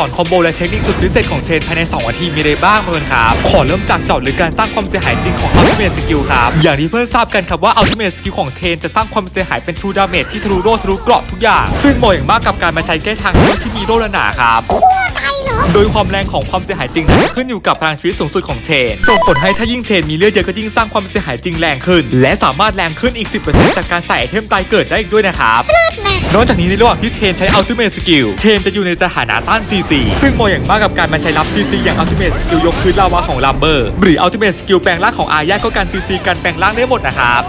อนคอมโบและเทคนิคสุดพิเศษของเทรนภายใน 2 นาทีมีอะไรบ้างเพื่อนครับ ขอเริ่มจากเจาะลึกการสร้างความเสียหายจริงของอัลติเมทสกิลครับ อย่างที่เพื่อนทราบกันครับว่าอัลติเมทสกิลของเทรนจะสร้างความเสียหายเป็นทรูดาเมจที่ทะลุโล่ทะลุเกราะทุกอย่าง ซึ่งเหมาะอย่างมากกับการมาใช้แก้ทางเลือกที่มีโลละหนาครับ โดยความแรงของความเสียหายจริงนั้นขึ้นอยู่กับพลังชีวิตสูงสุดของเทนส่งผลให้ถ้ายิ่งเทนมีเลือดเยอะก็ยิ่งสร้างความเสียหายจริงแรงขึ้น และสามารถแรงขึ้นอีก 10%จากการใส่ไอเทมตายเกิดได้อีกด้วยนะครับนอกจากนี้ในระหว่างที่เทนใช้ Ultimate Skill เทนจะอยู่ในสถานะต้าน CC ซึ่งเหมาะอย่างมากกับการมาใช้รับ CC อย่าง Ultimate Skill ยกคืนลาวาของลัมเบอร์ หรือ Ultimate Skill แปลงร่างของอาญาก็การ CC กันแปลงร่างได้หมดนะครับ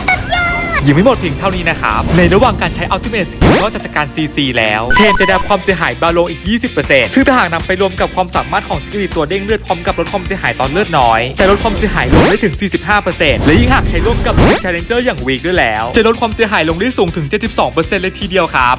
ยังไม่หมดเพียงเท่านี้นะครับ ในระหว่างการใช้อัลติเมทสกิลนอกจากการ CC แล้วเทรนจะได้รับความเสียหายบาโลงอีก 20%ซึ่งถ้าหากนำไปรวมกับความสามารถของสกิลตัวเด้งเลือดพร้อมกับลดความเสียหายตอนเลือดน้อย จะลดความเสียหายลงได้ถึง 45%และยิ่งหากใช้ร่วมกับชาเลนเจอร์อย่างวีกด้วยแล้ว จะลดความเสียหายลงได้สูงถึง 72%เลยทีเดียวครับ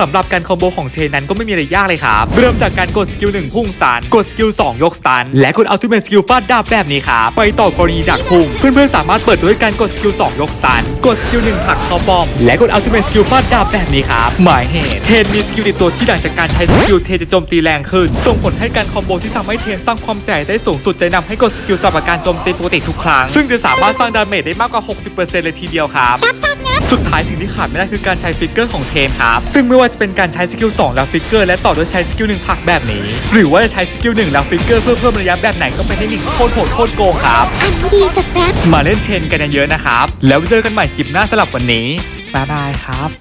สำหรับการคอมโบของเทรนนั้นก็ไม่มีอะไรยากเลยครับ เริ่มจากการกดสกิล1พุ่งสตันกดสกิล2ยกสตันและกดอัลติเมทสกิลฟาดดาบแบบนี้ครับไปต่อกรณีดักพุ่งเพื่อนๆสามารถเปิดด้วยการกดสกิล2ยกสตันกดสกิล1ผลักเข้าป้อม และกดอัลติเมทสกิลฟาดดาบแบบนี้ครับหมายเหตุเทรนมีสกิลติดตัวที่หลังจากการใช้สกิลเทรนจะโจมตีแรงขึ้น ส่งผลให้การคอมโบที่ทำให้เทรนสร้างความเสียหายได้สูงสุดจะนำให้กดสกิลสำหรับการโจมตีปกติทุกครั้งซึ่งจะสามารถสร้างดาเมจได้มากกว่า 60%เลยทีเดียวครับ สุดท้ายสิ่งที่ขาดไม่ได้คือการใช้ฟิกเกอร์ของเทนครับ ซึ่งไม่ว่าจะเป็นการใช้สกิล2แล้วฟิกเกอร์และต่อด้วยใช้สกิล1ผลักแบบนี้ หรือว่าจะใช้สกิล1แล้วฟิกเกอร์เพื่อเพิ่มระยะแบบไหนก็เป็นเทคนิคโคตรโหดโคตรโกงครับ อันนี้ดีจัดแป๊บมาเล่นเทนกันเยอะๆนะครับ แล้วเจอกันใหม่คลิปหน้าสำหรับวันนี้บ๊ายบายครับ